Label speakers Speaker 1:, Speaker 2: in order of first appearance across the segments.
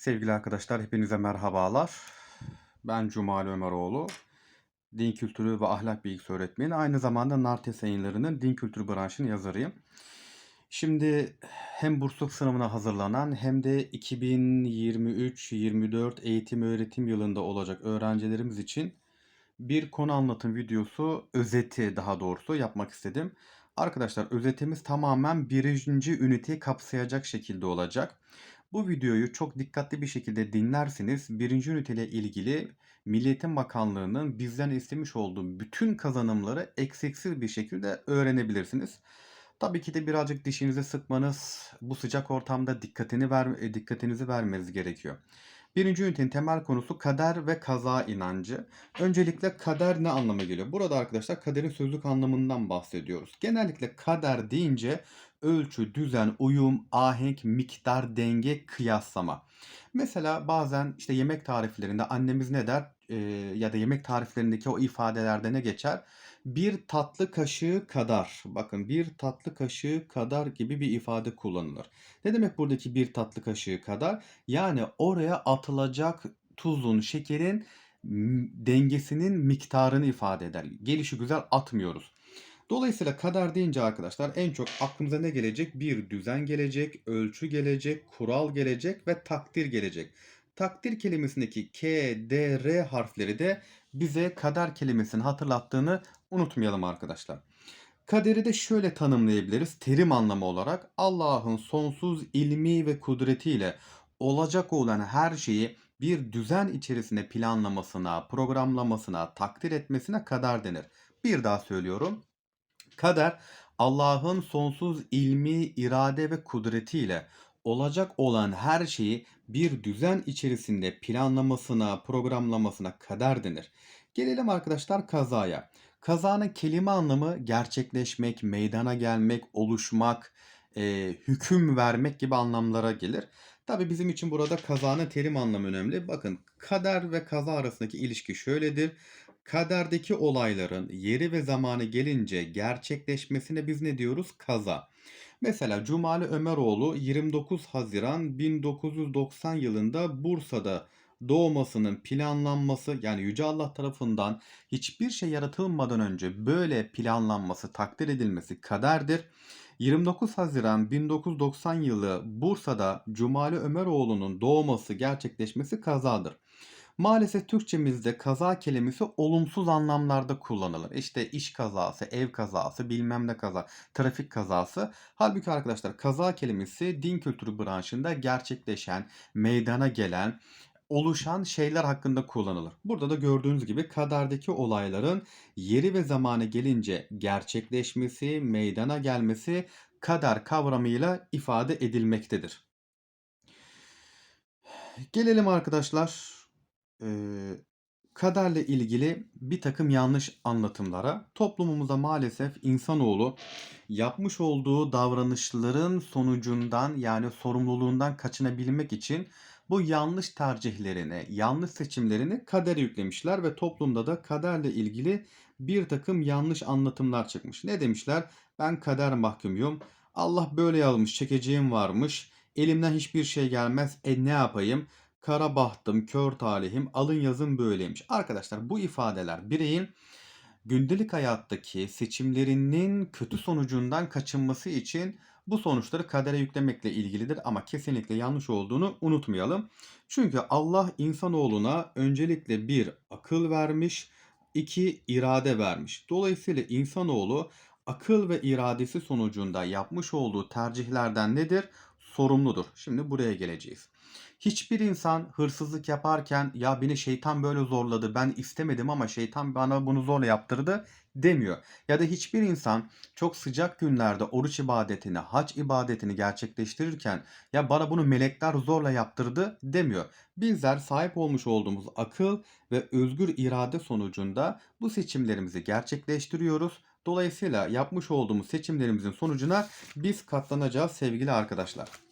Speaker 1: Sevgili arkadaşlar, hepinize merhabalar. Ben Cumali Ömeroğlu. Din kültürü ve ahlak bilgisi öğretmeni. Aynı zamanda Nartes yayınlarının din kültürü branşının yazarıyım. Şimdi hem bursluluk sınavına hazırlanan hem de 2023-24 eğitim öğretim yılında olacak öğrencilerimiz için bir konu anlatım videosu, özeti daha doğrusu yapmak istedim. Arkadaşlar özetimiz tamamen birinci üniteyi kapsayacak şekilde olacak. Bu videoyu çok dikkatli bir şekilde dinlerseniz birinci üniteyle ilgili Milli Eğitim Bakanlığı'nın bizden istemiş olduğu bütün kazanımları eksiksiz bir şekilde öğrenebilirsiniz. Tabii ki de birazcık dişinizi sıkmanız, bu sıcak ortamda dikkatini ver, e, dikkatinizi vermeniz gerekiyor. Birinci ünitenin temel konusu kader ve kaza inancı. Öncelikle kader ne anlama geliyor? Burada arkadaşlar kaderin sözlük anlamından bahsediyoruz. Genellikle kader deyince ölçü, düzen, uyum, ahenk, miktar, denge, kıyaslama. Mesela bazen işte yemek tariflerinde annemiz ne der Ee, ya da yemek tariflerindeki o ifadelerde ne geçer? Bir tatlı kaşığı kadar, bakın bir tatlı kaşığı kadar gibi bir ifade kullanılır. Ne demek buradaki bir tatlı kaşığı kadar? Yani oraya atılacak tuzun, şekerin dengesinin miktarını ifade eder. Gelişi güzel atmıyoruz. Dolayısıyla kader deyince arkadaşlar en çok aklımıza ne gelecek? Bir düzen gelecek, ölçü gelecek, kural gelecek ve takdir gelecek. Takdir kelimesindeki K, D, R harfleri de bize kader kelimesini hatırlattığını unutmayalım arkadaşlar. Kaderi de şöyle tanımlayabiliriz terim anlamı olarak Allah'ın sonsuz ilmi ve kudretiyle olacak olan her şeyi bir düzen içerisinde planlamasına, programlamasına, takdir etmesine kader denir. Bir daha söylüyorum. Kader Allah'ın sonsuz ilmi, irade ve kudretiyle olacak olan her şeyi bir düzen içerisinde planlamasına, programlamasına kader denir. Gelelim arkadaşlar kazaya. Kazanın kelime anlamı gerçekleşmek, meydana gelmek, oluşmak, e, hüküm vermek gibi anlamlara gelir. Tabi bizim için burada kazanın terim anlamı önemli. Bakın kader ve kaza arasındaki ilişki şöyledir. Kaderdeki olayların yeri ve zamanı gelince gerçekleşmesine biz ne diyoruz? Kaza. Mesela Cumali Ömeroğlu 29 Haziran 1990 yılında Bursa'da doğmasının planlanması yani Yüce Allah tarafından hiçbir şey yaratılmadan önce böyle planlanması, takdir edilmesi kaderdir. 29 Haziran 1990 yılı Bursa'da Cumali Ömeroğlu'nun doğması, gerçekleşmesi kazadır. Maalesef Türkçemizde kaza kelimesi olumsuz anlamlarda kullanılır. İşte iş kazası, ev kazası, bilmem ne kaza, trafik kazası. Halbuki arkadaşlar kaza kelimesi din kültürü branşında gerçekleşen, meydana gelen, oluşan şeyler hakkında kullanılır. Burada da gördüğünüz gibi kaderdeki olayların yeri ve zamanı gelince gerçekleşmesi, meydana gelmesi kader kavramıyla ifade edilmektedir. Gelelim arkadaşlar kaderle ilgili bir takım yanlış anlatımlara. Toplumumuzda maalesef insanoğlu yapmış olduğu davranışların sonucundan yani sorumluluğundan kaçınabilmek için bu yanlış tercihlerini, yanlış seçimlerini kadere yüklemişler ve toplumda da kaderle ilgili bir takım yanlış anlatımlar çıkmış. Ne demişler? Ben kader mahkumuyum. Allah böyle yazmış, çekeceğim varmış. Elimden hiçbir şey gelmez. E ne yapayım? Kara bahtım, kör talihim, alın yazın böyleymiş. Arkadaşlar bu ifadeler bireyin gündelik hayattaki seçimlerinin kötü sonucundan kaçınması için bu sonuçları kadere yüklemekle ilgilidir ama kesinlikle yanlış olduğunu unutmayalım. Çünkü Allah insanoğluna öncelikle bir akıl vermiş, iki irade vermiş. Dolayısıyla insanoğlu akıl ve iradesi sonucunda yapmış olduğu tercihlerden nedir? Sorumludur. Şimdi buraya geleceğiz. Hiçbir insan hırsızlık yaparken ya beni şeytan böyle zorladı ben istemedim ama şeytan bana bunu zorla yaptırdı demiyor. Ya da hiçbir insan çok sıcak günlerde oruç ibadetini, hac ibadetini gerçekleştirirken ya bana bunu melekler zorla yaptırdı demiyor. Bizler sahip olmuş olduğumuz akıl ve özgür irade sonucunda bu seçimlerimizi gerçekleştiriyoruz. Dolayısıyla yapmış olduğumuz seçimlerimizin sonucuna biz katlanacağız sevgili arkadaşlar.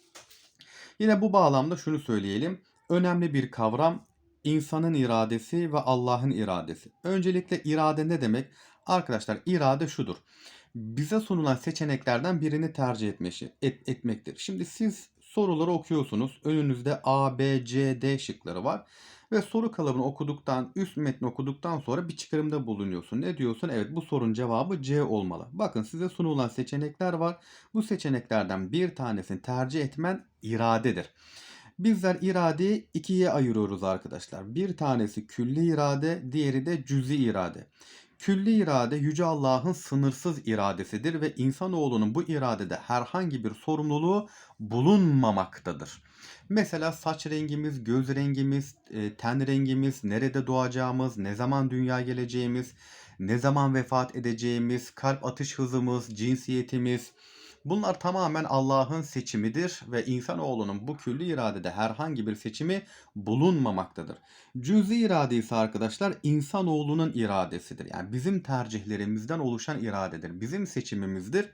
Speaker 1: Yine bu bağlamda şunu söyleyelim. Önemli bir kavram insanın iradesi ve Allah'ın iradesi. Öncelikle irade ne demek? Arkadaşlar irade şudur. Bize sunulan seçeneklerden birini tercih etmesi, et, etmektir. Şimdi siz soruları okuyorsunuz. Önünüzde A, B, C, D şıkları var. Ve soru kalıbını okuduktan, üst metni okuduktan sonra bir çıkarımda bulunuyorsun. Ne diyorsun? Evet bu sorunun cevabı C olmalı. Bakın size sunulan seçenekler var. Bu seçeneklerden bir tanesini tercih etmen iradedir. Bizler iradeyi ikiye ayırıyoruz arkadaşlar. Bir tanesi külli irade, diğeri de cüzi irade. Külli irade Yüce Allah'ın sınırsız iradesidir ve insanoğlunun bu iradede herhangi bir sorumluluğu bulunmamaktadır. Mesela saç rengimiz, göz rengimiz, e, ten rengimiz, nerede doğacağımız, ne zaman dünya geleceğimiz, ne zaman vefat edeceğimiz, kalp atış hızımız, cinsiyetimiz, Bunlar tamamen Allah'ın seçimidir ve insanoğlunun bu külli iradede herhangi bir seçimi bulunmamaktadır. Cüzi irade ise arkadaşlar insanoğlunun iradesidir. Yani bizim tercihlerimizden oluşan iradedir. Bizim seçimimizdir.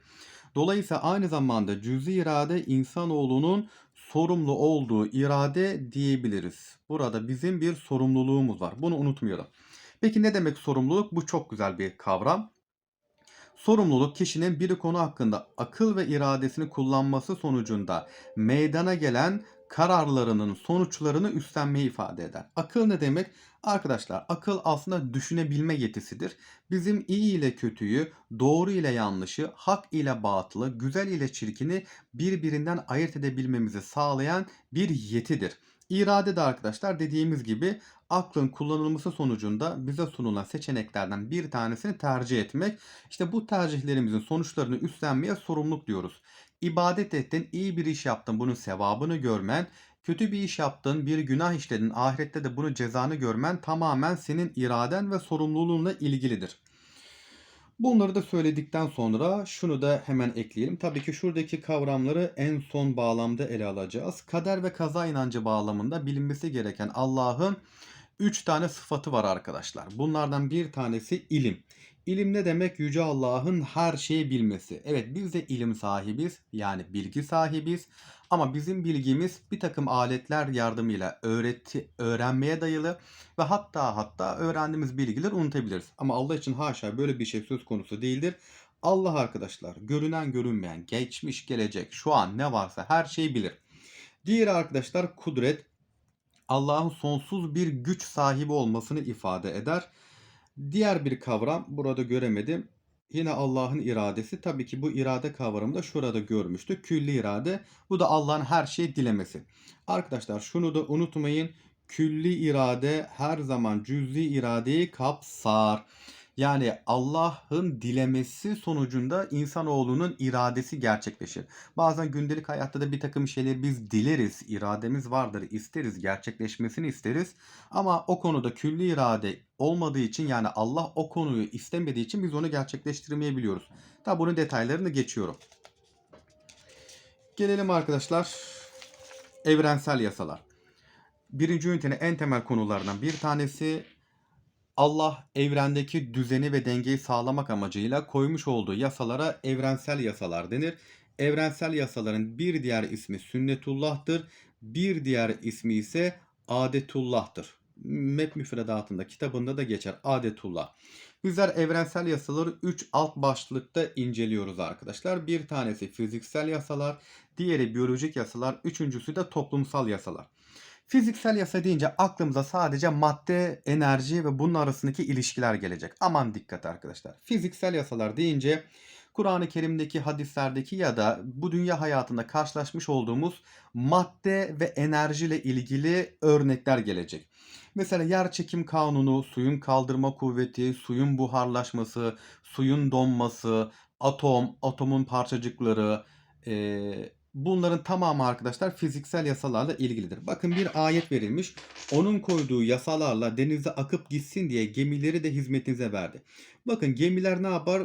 Speaker 1: Dolayısıyla aynı zamanda cüzi irade insanoğlunun sorumlu olduğu irade diyebiliriz. Burada bizim bir sorumluluğumuz var. Bunu unutmayalım. Peki ne demek sorumluluk? Bu çok güzel bir kavram. Sorumluluk kişinin bir konu hakkında akıl ve iradesini kullanması sonucunda meydana gelen kararlarının sonuçlarını üstlenmeyi ifade eder. Akıl ne demek? Arkadaşlar akıl aslında düşünebilme yetisidir. Bizim iyi ile kötüyü, doğru ile yanlışı, hak ile batılı, güzel ile çirkini birbirinden ayırt edebilmemizi sağlayan bir yetidir. İrade de arkadaşlar dediğimiz gibi aklın kullanılması sonucunda bize sunulan seçeneklerden bir tanesini tercih etmek. İşte bu tercihlerimizin sonuçlarını üstlenmeye sorumluluk diyoruz. İbadet ettin, iyi bir iş yaptın, bunun sevabını görmen, kötü bir iş yaptın, bir günah işledin, ahirette de bunu cezanı görmen tamamen senin iraden ve sorumluluğunla ilgilidir. Bunları da söyledikten sonra şunu da hemen ekleyelim. Tabii ki şuradaki kavramları en son bağlamda ele alacağız. Kader ve kaza inancı bağlamında bilinmesi gereken Allah'ın 3 tane sıfatı var arkadaşlar. Bunlardan bir tanesi ilim. İlim ne demek? Yüce Allah'ın her şeyi bilmesi. Evet biz de ilim sahibiz. Yani bilgi sahibiz. Ama bizim bilgimiz bir takım aletler yardımıyla öğreti, öğrenmeye dayalı ve hatta hatta öğrendiğimiz bilgileri unutabiliriz. Ama Allah için haşa böyle bir şey söz konusu değildir. Allah arkadaşlar görünen görünmeyen, geçmiş, gelecek, şu an ne varsa her şeyi bilir. Diğer arkadaşlar kudret, Allah'ın sonsuz bir güç sahibi olmasını ifade eder. Diğer bir kavram burada göremedim. Yine Allah'ın iradesi. Tabii ki bu irade kavramı da şurada görmüştük. Külli irade. Bu da Allah'ın her şeyi dilemesi. Arkadaşlar şunu da unutmayın. Külli irade her zaman cüz'i iradeyi kapsar. Yani Allah'ın dilemesi sonucunda insanoğlunun iradesi gerçekleşir. Bazen gündelik hayatta da bir takım şeyleri biz dileriz, irademiz vardır, isteriz, gerçekleşmesini isteriz. Ama o konuda külli irade olmadığı için yani Allah o konuyu istemediği için biz onu gerçekleştirmeyebiliyoruz. Tabi bunun detaylarını geçiyorum. Gelelim arkadaşlar evrensel yasalar. Birinci ünitenin en temel konularından bir tanesi Allah evrendeki düzeni ve dengeyi sağlamak amacıyla koymuş olduğu yasalara evrensel yasalar denir. Evrensel yasaların bir diğer ismi sünnetullah'tır. Bir diğer ismi ise adetullah'tır. MEP müfredatında kitabında da geçer adetullah. Bizler evrensel yasaları 3 alt başlıkta inceliyoruz arkadaşlar. Bir tanesi fiziksel yasalar, diğeri biyolojik yasalar, üçüncüsü de toplumsal yasalar. Fiziksel yasa deyince aklımıza sadece madde, enerji ve bunun arasındaki ilişkiler gelecek. Aman dikkat arkadaşlar. Fiziksel yasalar deyince Kur'an-ı Kerim'deki hadislerdeki ya da bu dünya hayatında karşılaşmış olduğumuz madde ve enerji ile ilgili örnekler gelecek. Mesela yer çekim kanunu, suyun kaldırma kuvveti, suyun buharlaşması, suyun donması, atom, atomun parçacıkları, ee, Bunların tamamı arkadaşlar fiziksel yasalarla ilgilidir. Bakın bir ayet verilmiş. Onun koyduğu yasalarla denize akıp gitsin diye gemileri de hizmetinize verdi. Bakın gemiler ne yapar?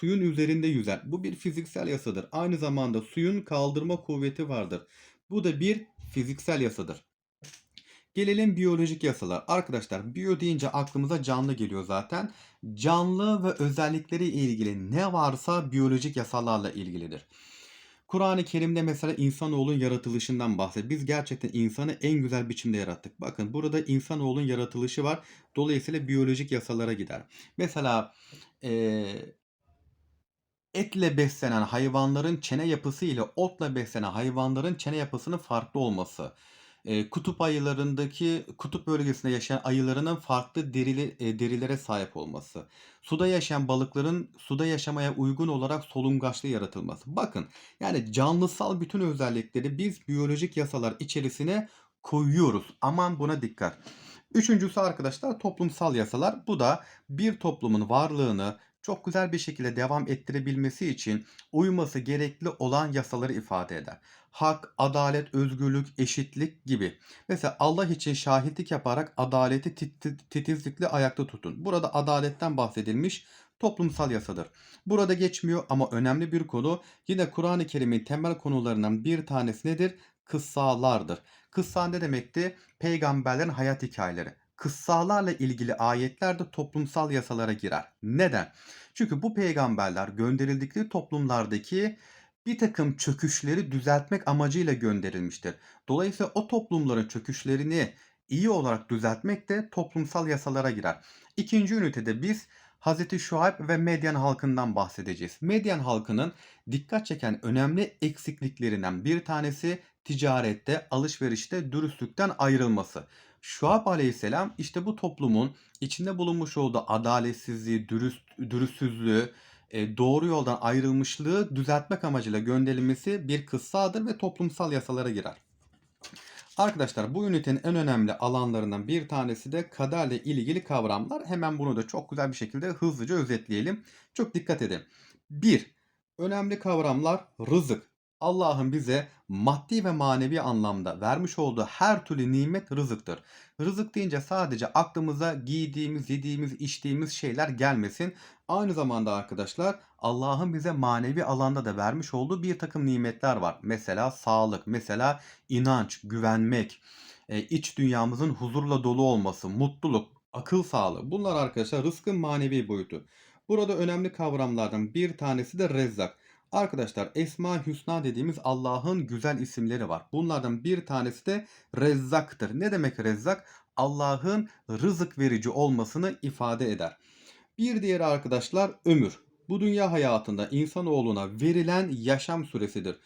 Speaker 1: Suyun üzerinde yüzer. Bu bir fiziksel yasadır. Aynı zamanda suyun kaldırma kuvveti vardır. Bu da bir fiziksel yasadır. Gelelim biyolojik yasalar. Arkadaşlar biyo deyince aklımıza canlı geliyor zaten. Canlı ve özellikleri ilgili ne varsa biyolojik yasalarla ilgilidir. Kur'an-ı Kerim'de mesela insanoğlunun yaratılışından bahsediyor. Biz gerçekten insanı en güzel biçimde yarattık. Bakın burada insanoğlunun yaratılışı var. Dolayısıyla biyolojik yasalara gider. Mesela ee, etle beslenen hayvanların çene yapısı ile otla beslenen hayvanların çene yapısının farklı olması. Eee, kutup ayılarındaki kutup bölgesinde yaşayan ayılarının farklı derili eee, derilere sahip olması. Suda yaşayan balıkların suda yaşamaya uygun olarak solungaçlı yaratılması. Bakın, yani canlısal bütün özellikleri biz biyolojik yasalar içerisine koyuyoruz. Aman buna dikkat. Üçüncüsü arkadaşlar toplumsal yasalar. Bu da bir toplumun varlığını çok güzel bir şekilde devam ettirebilmesi için uyması gerekli olan yasaları ifade eder. Hak, adalet, özgürlük, eşitlik gibi. Mesela Allah için şahitlik yaparak adaleti tit- titizlikle ayakta tutun. Burada adaletten bahsedilmiş toplumsal yasadır. Burada geçmiyor ama önemli bir konu. Yine Kur'an-ı Kerim'in temel konularından bir tanesi nedir? Kıssalardır. Kıssa ne demekti? Peygamberlerin hayat hikayeleri. Kıssalarla ilgili ayetler de toplumsal yasalara girer. Neden? Çünkü bu peygamberler gönderildikleri toplumlardaki bir takım çöküşleri düzeltmek amacıyla gönderilmiştir. Dolayısıyla o toplumların çöküşlerini iyi olarak düzeltmek de toplumsal yasalara girer. İkinci ünitede biz Hz. Şuayb ve Medyen halkından bahsedeceğiz. Medyen halkının dikkat çeken önemli eksikliklerinden bir tanesi ticarette, alışverişte dürüstlükten ayrılması. Şuayb aleyhisselam işte bu toplumun içinde bulunmuş olduğu adaletsizliği, dürüst, dürüstsüzlüğü, e, doğru yoldan ayrılmışlığı düzeltmek amacıyla gönderilmesi bir kıssadır ve toplumsal yasalara girer. Arkadaşlar bu ünitenin en önemli alanlarından bir tanesi de kaderle ilgili kavramlar. Hemen bunu da çok güzel bir şekilde hızlıca özetleyelim. Çok dikkat edin. 1. Önemli kavramlar rızık. Allah'ın bize maddi ve manevi anlamda vermiş olduğu her türlü nimet rızıktır. Rızık deyince sadece aklımıza giydiğimiz, yediğimiz, içtiğimiz şeyler gelmesin. Aynı zamanda arkadaşlar Allah'ın bize manevi alanda da vermiş olduğu bir takım nimetler var. Mesela sağlık, mesela inanç, güvenmek, e, iç dünyamızın huzurla dolu olması, mutluluk, akıl sağlığı. Bunlar arkadaşlar rızkın manevi boyutu. Burada önemli kavramlardan bir tanesi de rezzak. Arkadaşlar Esma Hüsna dediğimiz Allah'ın güzel isimleri var. Bunlardan bir tanesi de Rezzak'tır. Ne demek Rezzak? Allah'ın rızık verici olmasını ifade eder. Bir diğeri arkadaşlar ömür. Bu dünya hayatında insanoğluna verilen yaşam süresidir.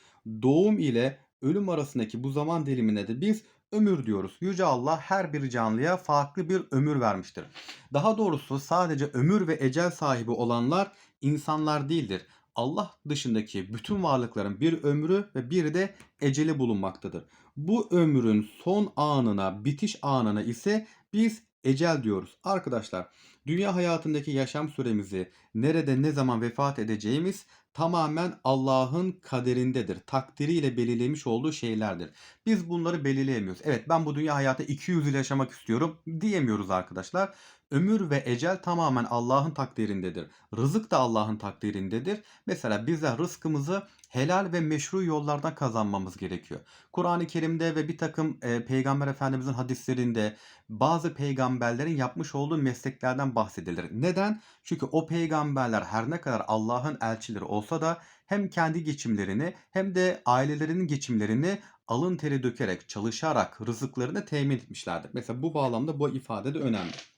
Speaker 1: Doğum ile ölüm arasındaki bu zaman dilimine de biz ömür diyoruz. Yüce Allah her bir canlıya farklı bir ömür vermiştir. Daha doğrusu sadece ömür ve ecel sahibi olanlar insanlar değildir. Allah dışındaki bütün varlıkların bir ömrü ve bir de eceli bulunmaktadır. Bu ömrün son anına, bitiş anına ise biz ecel diyoruz. Arkadaşlar, dünya hayatındaki yaşam süremizi, nerede ne zaman vefat edeceğimiz tamamen Allah'ın kaderindedir. Takdiriyle belirlemiş olduğu şeylerdir. Biz bunları belirleyemiyoruz. Evet ben bu dünya hayatı 200 yıl yaşamak istiyorum diyemiyoruz arkadaşlar. Ömür ve ecel tamamen Allah'ın takdirindedir. Rızık da Allah'ın takdirindedir. Mesela bizler rızkımızı helal ve meşru yollardan kazanmamız gerekiyor. Kur'an-ı Kerim'de ve bir takım e, Peygamber Efendimizin hadislerinde bazı peygamberlerin yapmış olduğu mesleklerden bahsedilir. Neden? Çünkü o peygamberler her ne kadar Allah'ın elçileri olsa da hem kendi geçimlerini hem de ailelerinin geçimlerini alın teri dökerek, çalışarak rızıklarını temin etmişlerdir. Mesela bu bağlamda bu ifade de önemli.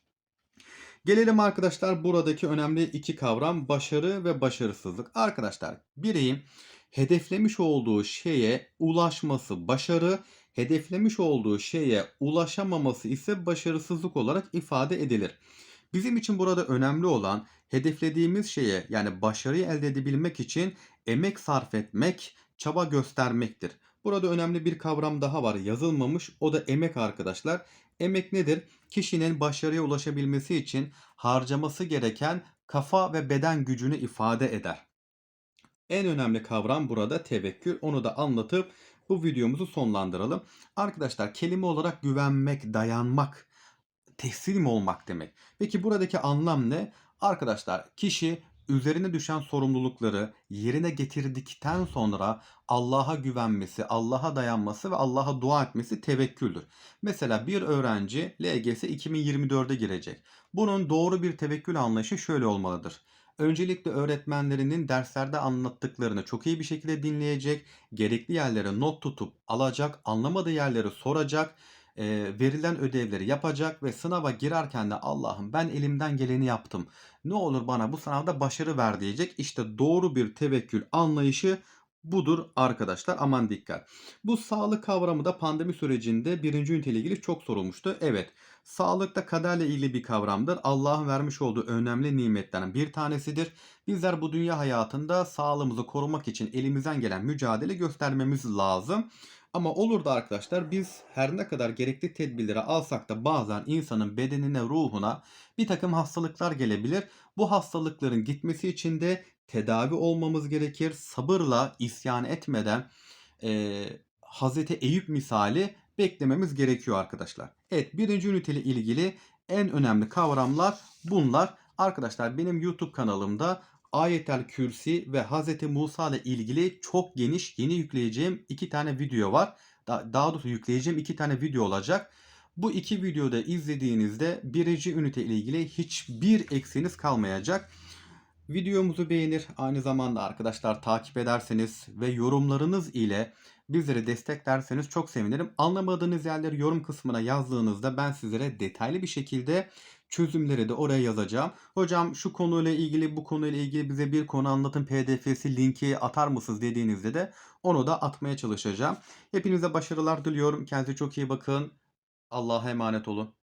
Speaker 1: Gelelim arkadaşlar buradaki önemli iki kavram başarı ve başarısızlık. Arkadaşlar bireyin hedeflemiş olduğu şeye ulaşması başarı, hedeflemiş olduğu şeye ulaşamaması ise başarısızlık olarak ifade edilir. Bizim için burada önemli olan hedeflediğimiz şeye yani başarıyı elde edebilmek için emek sarf etmek, çaba göstermektir. Burada önemli bir kavram daha var yazılmamış o da emek arkadaşlar. Emek nedir? Kişinin başarıya ulaşabilmesi için harcaması gereken kafa ve beden gücünü ifade eder. En önemli kavram burada tevekkül. Onu da anlatıp bu videomuzu sonlandıralım. Arkadaşlar kelime olarak güvenmek, dayanmak, teslim olmak demek. Peki buradaki anlam ne? Arkadaşlar kişi üzerine düşen sorumlulukları yerine getirdikten sonra Allah'a güvenmesi, Allah'a dayanması ve Allah'a dua etmesi tevekküldür. Mesela bir öğrenci LGS 2024'e girecek. Bunun doğru bir tevekkül anlayışı şöyle olmalıdır. Öncelikle öğretmenlerinin derslerde anlattıklarını çok iyi bir şekilde dinleyecek, gerekli yerlere not tutup alacak, anlamadığı yerleri soracak, verilen ödevleri yapacak ve sınava girerken de Allah'ım ben elimden geleni yaptım. Ne olur bana bu sınavda başarı ver diyecek. İşte doğru bir tevekkül anlayışı budur arkadaşlar. Aman dikkat. Bu sağlık kavramı da pandemi sürecinde birinci üniteyle ilgili çok sorulmuştu. Evet. Sağlık da kaderle ilgili bir kavramdır. Allah'ın vermiş olduğu önemli nimetlerden bir tanesidir. Bizler bu dünya hayatında sağlığımızı korumak için elimizden gelen mücadele göstermemiz lazım. Ama olur da arkadaşlar biz her ne kadar gerekli tedbirleri alsak da bazen insanın bedenine, ruhuna bir takım hastalıklar gelebilir. Bu hastalıkların gitmesi için de tedavi olmamız gerekir. Sabırla isyan etmeden eee Hazreti Eyüp misali beklememiz gerekiyor arkadaşlar. Evet birinci üniteyle ilgili en önemli kavramlar bunlar. Arkadaşlar benim YouTube kanalımda Ayetel Kürsi ve Hazreti Musa ile ilgili çok geniş yeni yükleyeceğim iki tane video var. Da- Daha doğrusu yükleyeceğim iki tane video olacak. Bu iki videoda izlediğinizde birinci ünite ile ilgili hiçbir eksiğiniz kalmayacak. Videomuzu beğenir, aynı zamanda arkadaşlar takip ederseniz ve yorumlarınız ile bizleri desteklerseniz çok sevinirim. Anlamadığınız yerleri yorum kısmına yazdığınızda ben sizlere detaylı bir şekilde çözümleri de oraya yazacağım. Hocam şu konuyla ilgili bu konuyla ilgili bize bir konu anlatın pdf'si linki atar mısınız dediğinizde de onu da atmaya çalışacağım. Hepinize başarılar diliyorum. Kendinize çok iyi bakın. Allah'a emanet olun.